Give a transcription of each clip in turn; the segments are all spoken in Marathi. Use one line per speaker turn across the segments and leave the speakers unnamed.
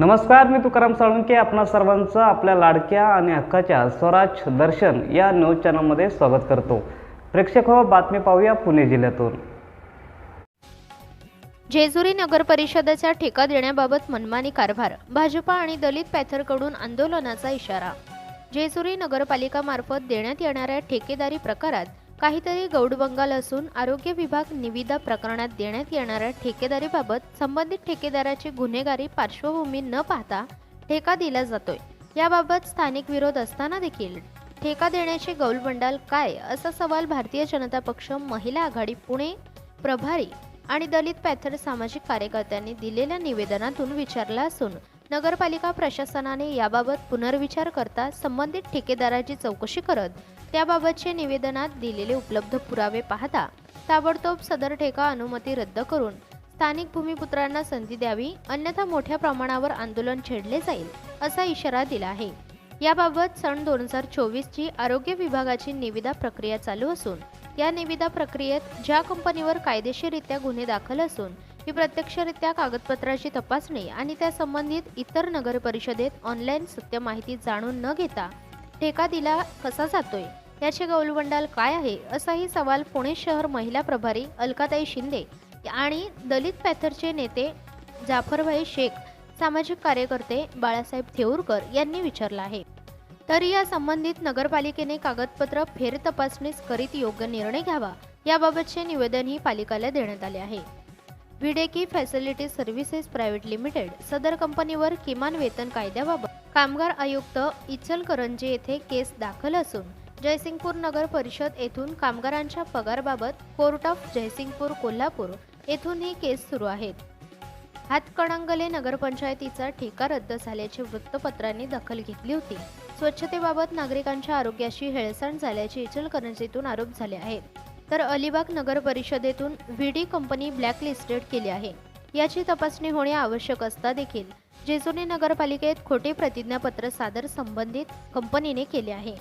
नमस्कार मी तुकाराम साळुंके आपणा सर्वांचं आपल्या लाडक्या आणि हक्काच्या स्वराज दर्शन या न्यूज चॅनलमध्ये स्वागत करतो. प्रेक्षक हो बातमी पाहूया पुणे जिल्ह्यातून.
जेजुरी नगर परिषदेचा ठेका देण्याबाबत मनमानी कारभार भाजपा आणि दलित पॅथरकडून आंदोलनाचा इशारा. जेजुरी नगरपालिकामार्फत देण्यात येणाऱ्या ठेकेदारी प्रकारात काहीतरी गौडबंगाल असून आरोग्य विभाग निविदा प्रकरणात देण्यात येणाऱ्या ठेकेदारीबाबत संबंधित ठेकेदाराची गुन्हेगारी पार्श्वभूमी न पाहता ठेका दिला जातोय. याबाबत स्थानिक विरोध असताना देखील ठेका देण्याचे गौलबंडाल काय असा सवाल भारतीय जनता पक्ष महिला आघाडी पुणे प्रभारी आणि दलित पॅथर सामाजिक कार्यकर्त्यांनी दिलेल्या निवेदनातून विचारला असून नगरपालिका प्रशासनाने याबाबत पुनर्विचार करता संबंधित ठेकेदाराची चौकशी करत त्याबाबतचे निवेदनात दिलेले उपलब्ध पुरावे पाहता ताबडतोब सदर ठेका अनुमती रद्द करून स्थानिक भूमिपुत्रांना संधी द्यावी अन्यथा मोठ्या प्रमाणावर आंदोलन छेडले जाईल असा इशारा दिला आहे. याबाबत सन दोन हजार चोवीसची आरोग्य विभागाची निविदा प्रक्रिया चालू असून या निविदा प्रक्रियेत ज्या कंपनीवर कायदेशीररित्या गुन्हे दाखल असून ही प्रत्यक्षरित्या कागदपत्राची तपासणी आणि त्या संबंधित इतर नगर परिषदेत ऑनलाईन सत्य माहिती जाणून न घेता ठेका दिला कसा जातोय? याचे गौलबंडाल काय आहे? असाही सवाल पुणे शहर महिला प्रभारी अलकाताई शिंदे आणि दलित पॅथरचे नेते जाफरभाई शेख सामाजिक कार्यकर्ते बाळासाहेब थेऊरकर यांनी विचारला आहे. तरी या संबंधित नगरपालिकेने कागदपत्र फेर तपासणीस करीत योग्य निर्णय घ्यावा याबाबतचे निवेदनही पालिकाला देण्यात आले आहे. विडेकी फॅसिलिटी सर्व्हिसेस प्रायव्हेट लिमिटेड सदर कंपनीवर किमान वेतन कायद्याबाबत कामगार आयुक्त इचलकरंजी येथे केस दाखल असून जयसिंगपूर नगर परिषद येथून कामगारांच्या पगारबाबत कोर्ट ऑफ जयसिंगपूर कोल्हापूर येथून ही केस सुरू आहेत. हातकणंगले नगरपंचायतीचा ठेका रद्द झाल्याचे वृत्तपत्रांनी दखल घेतली होती. स्वच्छतेबाबत नागरिकांच्या आरोग्याशी हेळसांड झाल्याचे इचलकरंजीतून आरोप झाले आहेत. तर अलिबाग नगर परिषदेतून व्ही डी कंपनी ब्लॅकलिस्टेड केली आहे. याची तपासणी होणे आवश्यक असता देखील जेजुरी नगरपालिकेत खोटे प्रतिज्ञापत्र सादर संबंधित कंपनीने केले आहे.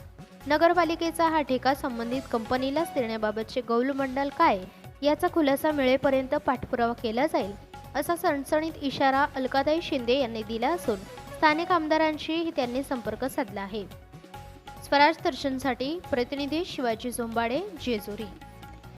नगरपालिकेचा हा ठेका संबंधित कंपनीलाच देण्याबाबतचे गौलमंडल काय याचा खुलासा मिळेपर्यंत पाठपुरावा केला जाईल असा सणसणीत इशारा अलकाताई शिंदे यांनी दिला असून स्थानिक आमदारांशीही त्यांनी संपर्क साधला आहे. स्वराज दर्शनसाठी प्रतिनिधी शिवाजी झोंबाडे जेजुरी.